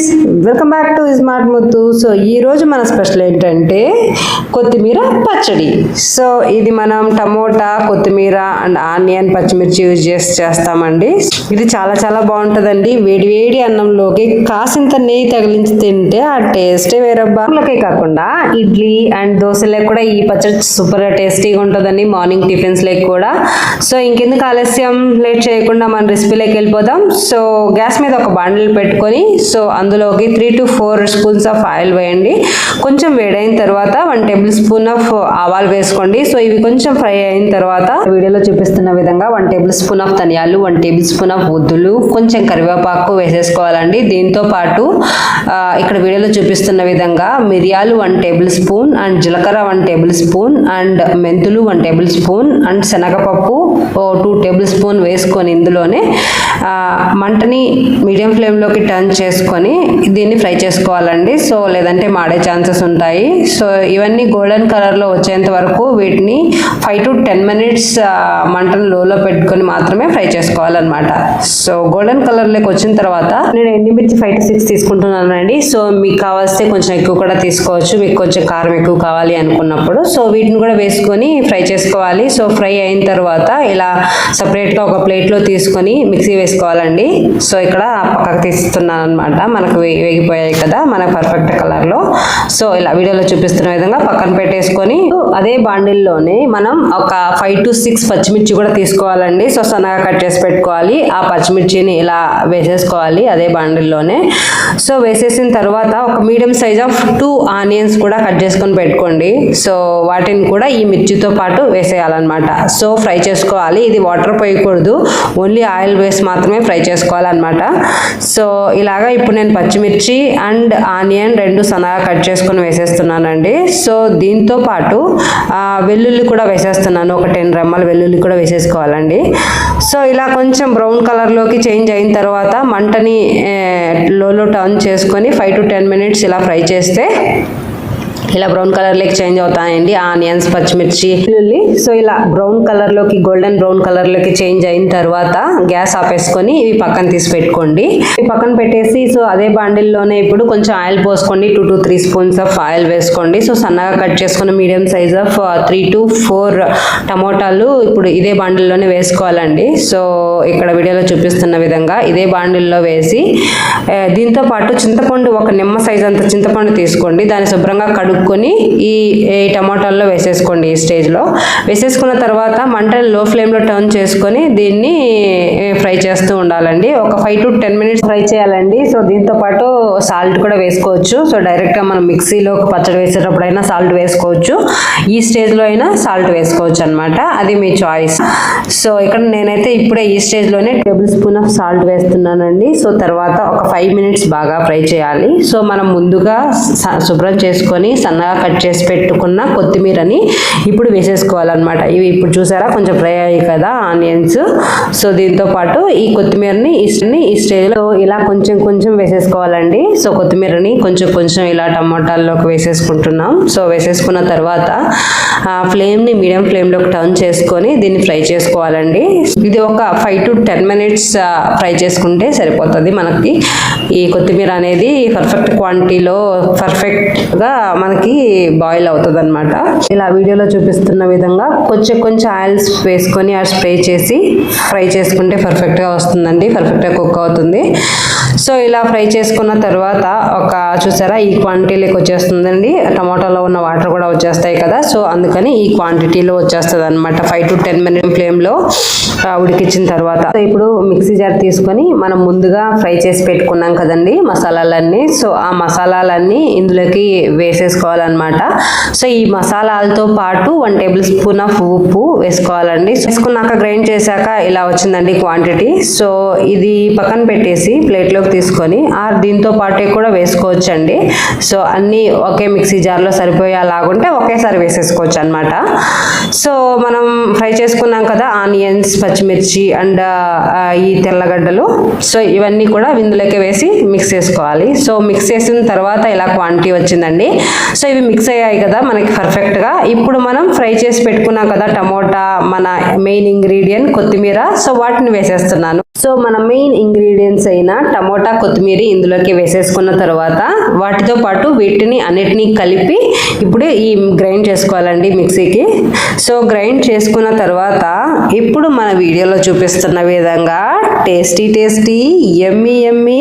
Friends welcome back to smart Muthu so ఈ రోజు మన స్పెషల్ ఏంటంటే కొత్తిమీర పచ్చడి. సో ఇది మనం టమోటా కొత్తిమీర అండ్ ఆనియన్ పచ్చిమిర్చి యూజ్ చేసి చేస్తామండి. ఇది చాలా చాలా బాగుంటుందండి. వేడి వేడి అన్నంలోకి కాసింత నెయ్యి తగిలించి తింటే ఆ టేస్టే వేరబ్బా. అన్నంలోకే కాకుండా ఇడ్లీ అండ్ దోశలకు కూడా ఈ పచ్చడి సూపర్ టేస్టీగా ఉంటుందండి. మార్నింగ్ టిఫిన్స్లోకి కూడా. సో ఇంకెందుకు ఆలస్యం? లేట్ చేయకుండా మన రెసిపీలోకి వెళ్ళిపోదాం. సో గ్యాస్ మీద ఒక బాండిల్ పెట్టుకొని సో అందులోకి three to four spoons of oil వేయండి. కొంచెం వేడైన తర్వాత వన్ టేబుల్ స్పూన్ ఆఫ్ ఆవాలు వేసుకోండి. సో ఇవి కొంచెం ఫ్రై అయిన తర్వాత వీడియోలో చూపిస్తున్న విధంగా వన్ టేబుల్ స్పూన్ ఆఫ్ ధనియాలు వన్ టేబుల్ స్పూన్ ఆఫ్ ఉద్దులు కొంచెం కరివేపాకు వేసేసుకోవాలండి. దీంతో పాటు ఇక్కడ వీడియోలో చూపిస్తున్న విధంగా మిరియాలు వన్ టేబుల్ స్పూన్ అండ్ జీలకర్ర వన్ టేబుల్ స్పూన్ అండ్ మెంతులు వన్ టేబుల్ స్పూన్ అండ్ శనగపప్పు ఓ టూ టేబుల్ స్పూన్ వేసుకొని ఇందులోనే మంటని మీడియం ఫ్లేమ్లోకి టర్న్ చేసుకొని దీన్ని ఫ్రై చేసుకోవాలండి. సో లేదంటే మాడే ఛాన్సెస్ ఉంటాయి. సో ఇవన్నీ గోల్డెన్ కలర్లో వచ్చేంత వరకు వీటిని ఫైవ్ టు టెన్ మినిట్స్ మంటను లోలో పెట్టుకొని మాత్రమే ఫ్రై చేసుకోవాలన్నమాట. సో గోల్డెన్ కలర్లోకి వచ్చిన తర్వాత నేను ఎండిమిర్చి ఫైవ్ టు సిక్స్ తీసుకుంటున్నానండి సో మీకు కావాల్స్తే కొంచెం ఎక్కువ కూడా తీసుకోవచ్చు. మీకు కొంచెం కారం ఎక్కువ కావాలి అనుకున్నప్పుడు. సో వీటిని కూడా వేసుకొని ఫ్రై చేసుకోవాలి. సో ఫ్రై అయిన తర్వాత ఇలా సపరేట్గా ఒక ప్లేట్లో తీసుకొని మిక్సీ వేసుకోవాలండి. సో ఇక్కడ పక్కకు తీస్తున్నాను అనమాట మనకు మనకు వేగిపోయాయి కదా మన పర్ఫెక్ట్ కలర్లో సో ఇలా వీడియోలో చూపిస్తున్న విధంగా పక్కన పెట్టేసుకొని అదే బాండిల్లోనే మనం ఒక ఫైవ్ టు సిక్స్ పచ్చిమిర్చి కూడా తీసుకోవాలండి. సో సన్నగా కట్ చేసి పెట్టుకోవాలి. ఆ పచ్చిమిర్చిని ఇలా వేసేసుకోవాలి అదే బాండిల్లోనే. సో వేసేసిన తర్వాత ఒక medium size of two onions కూడా కట్ చేసుకొని పెట్టుకోండి. సో వాటిని కూడా ఈ మిర్చితో పాటు వేసేయాలన్నమాట. సో ఫ్రై చేసుకోవాలి. ఇది వాటర్ పోయకూడదు. ఓన్లీ ఆయిల్ వేసి మాత్రమే ఫ్రై చేసుకోవాలన్నమాట. సో ఇలాగా ఇప్పుడు నేను పచ్చిమిర్చి అండ్ ఆనియన్ రెండు సన్నగా కట్ చేసుకొని వేసేస్తున్నానండి. సో దీంతో పాటు వెల్లుల్లి కూడా వేసేస్తున్నాను. ఒక టెన్ రెమ్మల వెల్లుల్లి కూడా వేసేసుకోవాలండి. సో ఇలా కొంచెం బ్రౌన్ కలర్లోకి చేంజ్ అయిన తర్వాత మంటని లోలో టర్న్ చేసుకొని ఫైవ్ టు టెన్ మినిట్స్ ఇలా ఫ్రై చేస్తే ఇలా బ్రౌన్ కలర్లోకి చేంజ్ అవుతాయండి. ఆనియన్స్ పచ్చిమిర్చి వెల్లుల్లి. సో ఇలా బ్రౌన్ కలర్లోకి గోల్డెన్ బ్రౌన్ కలర్లోకి చేంజ్ అయిన తర్వాత గ్యాస్ ఆపేసుకొని ఇవి పక్కన తీసి పెట్టుకోండి. ఇవి పక్కన పెట్టేసి సో అదే బాండిల్లోనే ఇప్పుడు కొంచెం ఆయిల్ పోసుకోండి. Two to three spoons of oil వేసుకోండి. సో సన్నగా కట్ చేసుకున్న medium size of three to four టమోటాలు ఇప్పుడు ఇదే బాండిల్లోనే వేసుకోవాలండి. సో ఇక్కడ వీడియోలో చూపిస్తున్న విధంగా ఇదే బాండిల్లో వేసి దీంతో పాటు చింతపండు ఒక నిమ్మ సైజ్ అంత చింతపండు తీసుకోండి. దాన్ని శుభ్రంగా కడుగు ఈ ఈ టమాటాల్లో వేసేసుకోండి ఈ స్టేజ్లో. వేసేసుకున్న తర్వాత మంటని లో ఫ్లేమ్లో టర్న్ చేసుకొని దీన్ని ఫ్రై చేస్తూ ఉండాలండి. ఒక five to ten minutes fry చేయాలండి. సో దీంతో పాటు సాల్ట్ కూడా వేసుకోవచ్చు. సో డైరెక్ట్గా మనం మిక్సీలో పచ్చడి వేసేటప్పుడైనా సాల్ట్ వేసుకోవచ్చు. ఈ స్టేజ్లో అయినా సాల్ట్ వేసుకోవచ్చు అనమాట అది మీ చాయిస్. సో ఇక్కడ నేనైతే ఇప్పుడే ఈ స్టేజ్లోనే టేబుల్ స్పూన్ ఆఫ్ సాల్ట్ వేస్తున్నానండి. సో తర్వాత ఒక ఫైవ్ మినిట్స్ బాగా ఫ్రై చేయాలి. సో మనం ముందుగా శుభ్రం చేసుకొని సన్నగా కట్ చేసి పెట్టుకున్న కొత్తిమీరని ఇప్పుడు వేసేసుకోవాలన్నమాట. ఇవి ఇప్పుడు చూసారా? కొంచెం ఫ్రై అయ్యాయి కదా ఆనియన్స్. సో దీంతో పాటు ఈ కొత్తిమీరని ఈ ఈ స్టేజ్లో ఇలా కొంచెం కొంచెం వేసేసుకోవాలండి. సో కొత్తిమీరని కొంచెం కొంచెం ఇలా టమాటాల్లోకి వేసేసుకుంటున్నాం. సో వేసేసుకున్న తర్వాత ఆ ఫ్లేమ్ని మీడియం ఫ్లేమ్లోకి టర్న్ చేసుకొని దీన్ని ఫ్రై చేసుకోవాలండి. ఇది ఒక five to ten minutes fry చేసుకుంటే సరిపోతుంది మనకి. ఈ కొత్తిమీర అనేది పర్ఫెక్ట్ క్వాంటిటీలో పర్ఫెక్ట్గా మనకి బాయిల్ అవుతుంది అనమాట ఇలా వీడియోలో చూపిస్తున్న విధంగా కొంచెం కొంచెం ఆయిల్స్ వేసుకొని ఆ స్ప్రే చేసి ఫ్రై చేసుకుంటే పర్ఫెక్ట్గా వస్తుందండి పర్ఫెక్ట్గా కుక్ అవుతుంది. సో ఇలా ఫ్రై చేసుకున్న తర్వాత ఒక చూసారా ఈ క్వాంటిటీలోకి వచ్చేస్తుందండి. టమాటాలో ఉన్న వాటర్ కూడా వచ్చేస్తాయి కదా సో అందుకని ఈ క్వాంటిటీలో వచ్చేస్తుంది అనమాట ఫైవ్ టు టెన్ మినిట్ ఫ్లేమ్లో ఉడికించిన తర్వాత సో ఇప్పుడు మిక్సీ జార్ తీసుకొని మనం ముందుగా ఫ్రై చేసి పెట్టుకున్నాం కదండి మసాలాలన్నీ. సో ఆ మసాలాలన్నీ ఇందులోకి వేసేసుకోవాలన్నమాట. సో ఈ మసాలాలతో పాటు వన్ టేబుల్ స్పూన్ ఆఫ్ ఉప్పు వేసుకోవాలండి. వేసుకున్నాక గ్రైండ్ చేశాక ఇలా వచ్చిందండి క్వాంటిటీ. సో ఇది పక్కన పెట్టేసి ప్లేట్లోకి తీసుకొని ఆ దీంతో పాటే కూడా వేసుకోవచ్చండి. సో అన్నీ ఒకే మిక్సీ జార్లో సరిపోయేలాగుంటే ఒకేసారి వేసేసుకోవచ్చు అనమాట సో మనం ఫ్రై చేసుకున్నాం కదా ఆనియన్స్ పచ్చిమిర్చి అండ్ ఈ తెల్లగడ్డలు. సో ఇవన్నీ కూడా విందులోకి వేసి మిక్స్ చేసుకోవాలి. సో మిక్స్ చేసిన తర్వాత ఇలా క్వాంటిటీ వచ్చిందండి. సో ఇవి మిక్స్ అయ్యాయి కదా మనకి పర్ఫెక్ట్గా ఇప్పుడు మనం ఫ్రై చేసి పెట్టుకున్నాం కదా టమోటా మన మెయిన్ ఇంగ్రీడియంట్ కొత్తిమీర. సో వాటిని వేసేస్తున్నాను. సో మన మెయిన్ ఇంగ్రీడియంట్స్ అయిన టమోటా కొత్తిమీర ఇందులోకి వేసేసుకున్న తర్వాత వాటితో పాటు వీటిని అన్నిటినీ కలిపి ఇప్పుడు ఈ గ్రైండ్ చేసుకోవాలండి మిక్సీకి. సో గ్రైండ్ చేసుకున్న తర్వాత ఇప్పుడు మన వీడియోలో చూపిస్తున్న విధంగా టేస్టీ టేస్టీ ఎమ్మి ఎమ్మి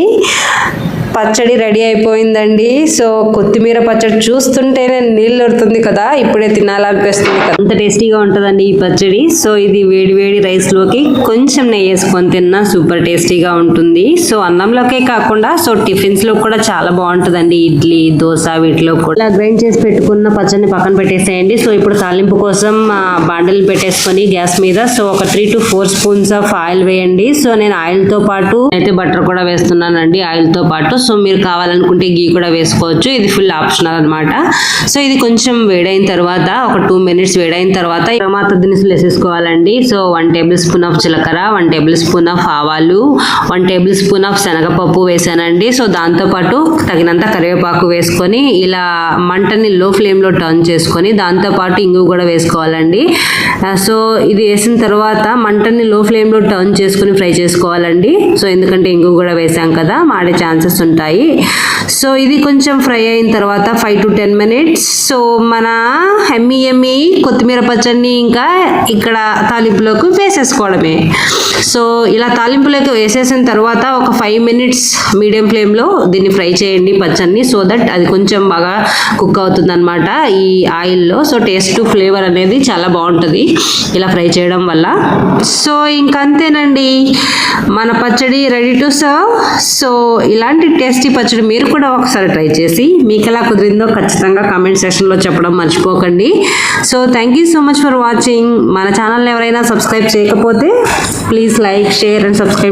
పచ్చడి రెడీ అయిపోయిందండి. సో కొత్తిమీర పచ్చడి చూస్తుంటేనే నీళ్ళు ఉడుతుంది కదా ఇప్పుడే తినాలనిపిస్తుంది అంత టేస్టీగా ఉంటుందండి ఈ పచ్చడి. సో ఇది వేడి వేడి రైస్లోకి కొంచెం నెయ్యి వేసుకొని తిన్నా సూపర్ టేస్టీగా ఉంటుంది. సో అన్నంలోకే కాకుండా సో టిఫిన్స్లో కూడా చాలా బాగుంటుందండి. ఇడ్లీ దోశ వీటిలో కూడా. ఇలా గ్రైండ్ చేసి పెట్టుకున్న పచ్చడిని పక్కన పెట్టేసేయండి. సో ఇప్పుడు తాలింపు కోసం బాండలు పెట్టేసుకొని గ్యాస్ మీద సో ఒక three to four spoons of oil వేయండి. సో నేను ఆయిల్తో పాటు అయితే బటర్ కూడా వేస్తున్నానండి. ఆయిల్తో పాటు సో మీరు కావాలనుకుంటే గీ కూడా వేసుకోవచ్చు. ఇది ఫుల్ ఆప్షనల్ అన్నమాట. సో ఇది కొంచెం వేడైన తర్వాత ఒక టూ మినిట్స్ వేడైన తర్వాత టమాటా దినుసులు వేసేసుకోవాలండి. So one tablespoon of జీలకర్ర వన్ టేబుల్ స్పూన్ ఆఫ్ ఆవాలు వన్ టేబుల్ స్పూన్ ఆఫ్ శనగపప్పు వేసానండి. సో దాంతోపాటు తగినంత కరివేపాకు వేసుకొని ఇలా మంటని లో ఫ్లేమ్లో టర్న్ చేసుకొని దాంతోపాటు ఇంగు కూడా వేసుకోవాలండి. సో ఇది వేసిన తర్వాత మంటని లో ఫ్లేమ్లో టర్న్ చేసుకుని ఫ్రై చేసుకోవాలండి. సో ఎందుకంటే ఇంగు కూడా వేసాం కదా మాడే ఛాన్సెస్ ఉంటాయి. సో ఇది కొంచెం ఫ్రై అయిన తర్వాత five to ten minutes so మన ఎమ్మి ఎమ్మి కొత్తిమీర పచ్చడిని ఇంకా ఇక్కడ తాలింపులోకి వేసేసుకోవడమే. సో ఇలా తాలింపులోకి వేసేసిన తర్వాత ఒక ఫైవ్ మినిట్స్ మీడియం ఫ్లేమ్లో దీన్ని ఫ్రై చేయండి పచ్చడిని సో దట్ అది కొంచెం బాగా కుక్ అవుతుంది అనమాట ఈ ఆయిల్లో సో టేస్ట్ ఫ్లేవర్ అనేది చాలా బాగుంటుంది ఇలా ఫ్రై చేయడం వల్ల. సో ఇంకంతేనండి మన పచ్చడి రెడీ టు సర్వ్ సో ఇలాంటి టేస్టీ పచ్చడి మీరు కూడా ఒకసారి ట్రై చేసి మీకు ఎలా కుదిరిందో ఖచ్చితంగా కామెంట్ సెక్షన్లో చెప్పడం మర్చిపోకండి. So thank you so much for watching మన ఛానల్ ఎవరైనా సబ్స్క్రైబ్ చేయకపోతే please like share and subscribe